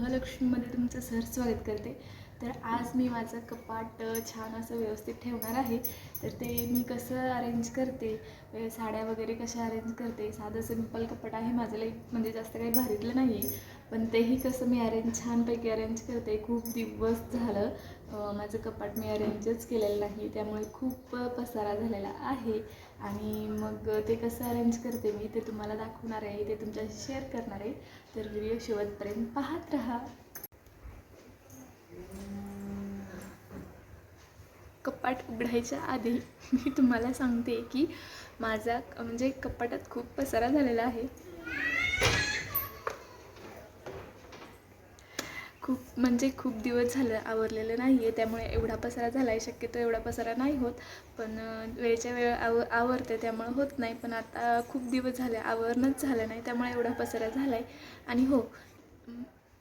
गृहलक्ष्मीमध्ये तुमचं सर स्वागत करते. तर आज मी माझं कपाट छान असं व्यवस्थित ठेवणार आहे. तर ते मी कसं अरेंज करते साड्या वगैरे कशा अरेंज करते साधं सिंपल कपाट आहे माझं लई म्हणजे जास्त काही भारीतलं नाही आहे पण तेही कसं मी अरेंज छानपैकी अरेंज करते. खूप दिवस झालं माझं कपाट मी अरेंजच केलेलं नाही. त्यामुळे खूप पसारा झालेला आहे. आणि मग ते कसं अरेंज करते मी ते तुम्हाला दाखवणार आहे. ते तुमच्याशी शेअर करणार आहे. तर व्हिडिओ शेवटपर्यंत पाहत राहा. कपाट उघडायच्या आधी मी तुम्हाला सांगते की माझा म्हणजे कपाटात खूप पसारा झालेला आहे. खूप म्हणजे खूप दिवस झालं आवरलेलं नाही आहे त्यामुळे एवढा पसारा झाला आहे शक्यतो एवढा पसारा नाही होत. पण वेळच्या वेळ आव आवरते त्यामुळे होत नाही. पण आता खूप दिवस झाले आवरणंच झालं नाही. त्यामुळे एवढा पसारा झाला आहे आणि हो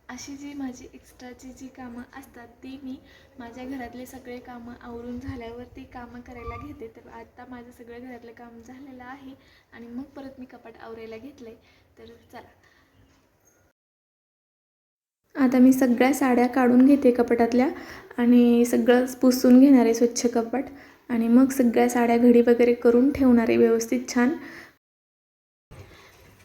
अशी जी माझी एक्स्ट्राची जी कामं असतात ती मी माझ्या घरातले सगळे कामं आवरून झाल्यावर ती कामं करायला घेते. तर आता माझं सगळं घरातलं काम झालेलं आहे. आणि मग परत मी कपाट आवरायला घेतलं आहे तर चला. आता मी सगळ्या साड्या काढून घेते कपाटातल्या आणि सगळं पुसून घेणार आहे स्वच्छ कपाट. आणि मग सगळ्या साड्या घडी वगैरे करून ठेवणार आहे व्यवस्थित छान.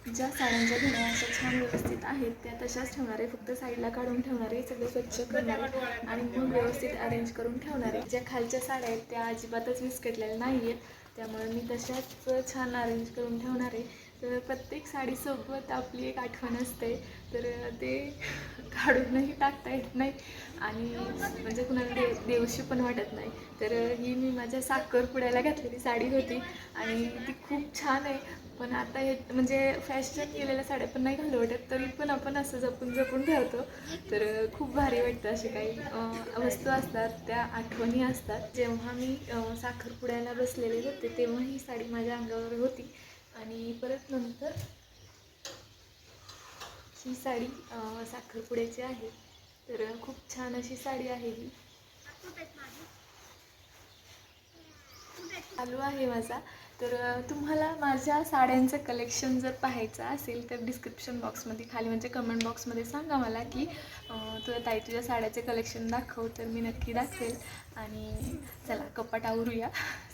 ज्या साड्यांच्या घड्या अशा छान व्यवस्थित आहेत त्या तशाच ठेवणार आहे. फक्त साईडला काढून ठेवणार आहे सगळं स्वच्छ करणार आहे आणि मग व्यवस्थित अरेंज करून ठेवणार आहे. ज्या खालच्या साड्या आहेत त्या अजिबातच विस्कटलेल्या नाही आहेत त्यामुळे मी तशाच छान अरेंज करून ठेवणार आहे. तर प्रत्येक साडीसोबत आपली एक आठवण असते. तर ते काढूनही टाकता येत नाही. आणि म्हणजे कुणाला दे देऊशी पण वाटत नाही. तर ही मी माझ्या साखरपुड्याला घातलेली साडी होती आणि ती खूप छान आहे. पण आता हे म्हणजे फॅशन केलेल्या साड्या पण नाही घालू वाटत तरी पण आपण असं जपून जपून ठेवतो तर खूप भारी वाटतं असे काही वस्तू असतात त्या आठवणी असतात. जेव्हा मी साखरपुड्याला बसलेले होते तेव्हा ही साडी माझ्या अंगावर होती. आणि परत नंतर ही साडी साखरपुड्याची आहे. तर खूप छान अशी साडी आहे ही. चालू आहे माझा. तर तुम्हाला माझ्या साड्यांचं कलेक्शन जर पाहायचं असेल तर डिस्क्रिप्शन बॉक्समध्ये खाली म्हणजे कमेंट बॉक्समध्ये सांगा मला की तुझ्या तुला ताई तुझ्या साड्याचे कलेक्शन दाखव तर मी नक्की दाखवेल. आणि चला कपाट आवरूया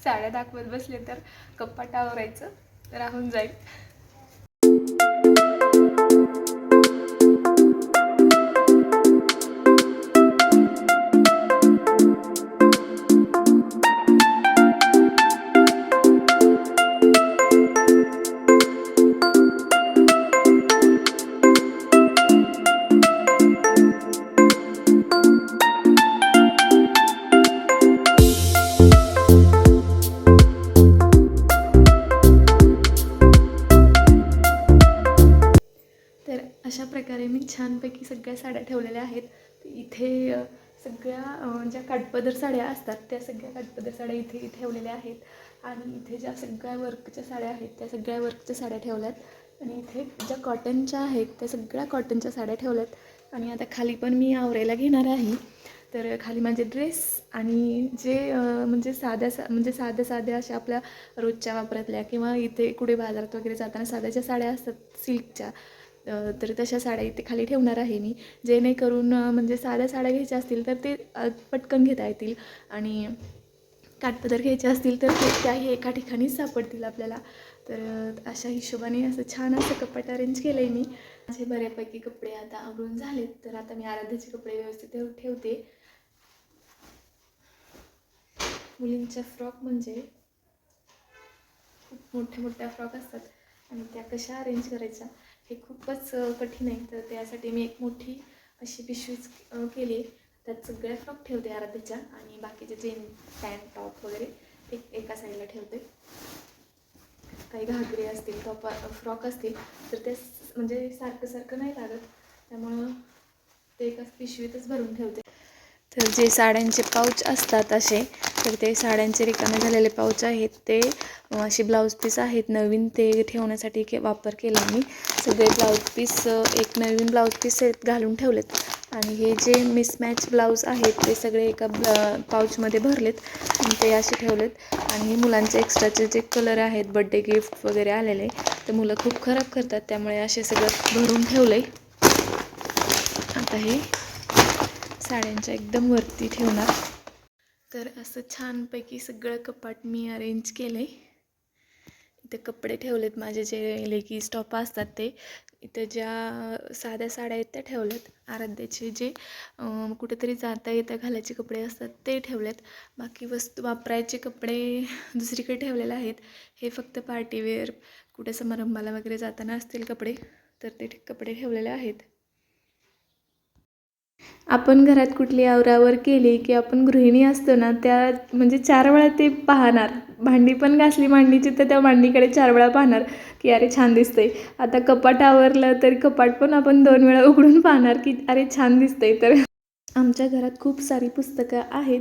साड्या दाखवत बसले तर कपाट आवरायचं राहून जाईल. प्रकारे मी छानपैकी सगळ्या साड्या ठेवलेल्या आहेत. इथे सगळ्या ज्या काटपदर साड्या असतात त्या सगळ्या काटपदर साड्या इथे ठेवलेल्या आहेत. आणि इथे ज्या सगळ्या वर्कच्या साड्या आहेत त्या सगळ्या वर्कच्या साड्या ठेवल्यात. आणि इथे ज्या कॉटनच्या आहेत त्या सगळ्या कॉटनच्या साड्या ठेवल्यात. आणि आता खाली पण मी आवरायला घेणार आहे. तर खाली माझे ड्रेस आणि जे म्हणजे साध्या सा म्हणजे साध्या साध्या अशा आपल्या रोजच्या वापरातल्या किंवा इथे कुठे बाजारात वगैरे जाताना साध्या ज्या साड्या असतात सिल्कच्या तर तशा साड्या इथे खाली ठेवणार आहे मी. जेणेकरून म्हणजे साध्या साड्या घ्यायच्या असतील तर ते पटकन घेता येतील. आणि काठपदर घ्यायचे असतील तर ते त्याही एका ठिकाणीच सापडतील आपल्याला. तर अशा हिशोबाने असं छान असं कपाट अरेंज केलं आहे मी. माझे बऱ्यापैकी कपडे आता आवरून झालेत. तर आता मी आराध्याचे कपडे व्यवस्थित ठेवते. मुलींच्या फ्रॉक म्हणजे खूप मोठ्या मोठ्या फ्रॉक असतात. आणि त्या कशा अरेंज करायच्या? हे खूपच कठीण आहे. तर त्यासाठी मी एक मोठी अशी पिशवीच केली. त्यात सगळ्या फ्रॉक ठेवते आराध्याच्या आणि बाकीचे जीन पॅन्ट टॉप वगैरे ते एका साईडला ठेवते. काही घागरे असतील टॉप फ्रॉक असतील तर ते म्हणजे सारखं सारखं नाही लागत. त्यामुळं ते एका पिशवीतच भरून ठेवते. तर जे साड्यांचे पाऊच असतात असे तर ते साड्यांचे रिकामे झालेले पाऊच आहेत. ते असे ब्लाऊज पीस आहेत. नवीन ते ठेवण्यासाठी के वापर केला मी. सगळे ब्लाऊज पीस एक नवीन ब्लाऊज पीस आहेत घालून ठेवलेत. आणि हे जे मिसमॅच ब्लाऊज आहेत ते सगळे एका पाऊचमध्ये भरलेत. आणि ते असे ठेवलेत. आणि हे मुलांचे एक्स्ट्राचे जे कलर आहेत बड्डे गिफ्ट वगैरे आलेले तर मुलं खूप खराब करतात. त्यामुळे असे सगळं भरून ठेवलं आहे आता हे साड्यांच्या एकदम वरती ठेवणार. तर असं छानपैकी सगळं कपाट मी अरेंज केलं आहे इथे कपडे ठेवलेत माझे जे लेगीज टॉप असतात ते. इथं ज्या साध्या साड्या आहेत त्या ठेवल्यात. आराध्याचे जे कुठेतरी जाता येता घालायचे कपडे असतात ते ठेवलेत. बाकी वस्तू वापरायचे कपडे दुसरीकडे ठेवलेले आहेत. हे फक्त पार्टीवेअर कुठे समारंभाला वगैरे जाताना असतील कपडे तर ते कपडे ठेवलेले आहेत. आपण घरात कुठली आवरावर केली की आपण गृहिणी असतो ना त्या म्हणजे चार वेळा ते पाहणार. भांडी पण घासली मांडणीची तर त्या मांडणीकडे चार वेळा पाहणार की अरे छान दिसतंय. आता कपाट आवरलं तर कपाट पण आपण दोन वेळा उघडून पाहणार की अरे छान दिसतंय. तर आमच्या घरात खूप सारी पुस्तकं आहेत.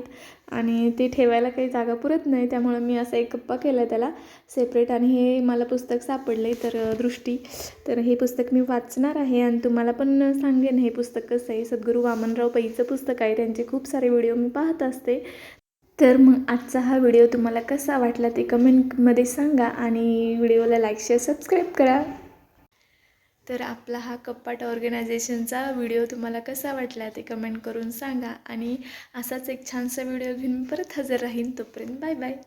आणि ते ठेवायला काही जागा पुरत नाही त्यामुळं मी असा एक कप्पा केला त्याला सेपरेट आणि हे मला पुस्तक सापडले तर दृष्टी. तर हे पुस्तक मी वाचणार आहे आणि तुम्हाला पण सांगेन हे पुस्तक कसं आहे. सद्गुरू वामनराव पैचं पुस्तक आहे त्यांचे खूप सारे व्हिडिओ मी पाहत असते. तर मग आजचा हा व्हिडिओ तुम्हाला कसा वाटला ते कमेंटमध्ये सांगा आणि व्हिडिओला लाईक शेअर सबस्क्राईब करा. तर आपला हा कप्पाट ऑर्गनायझेशनचा व्हिडिओ तुम्हाला कसा वाटला ते कमेंट करून सांगा. आणि असाच एक छानसा व्हिडिओ घेऊन परत हजर राहीन. तोपर्यंत बाय बाय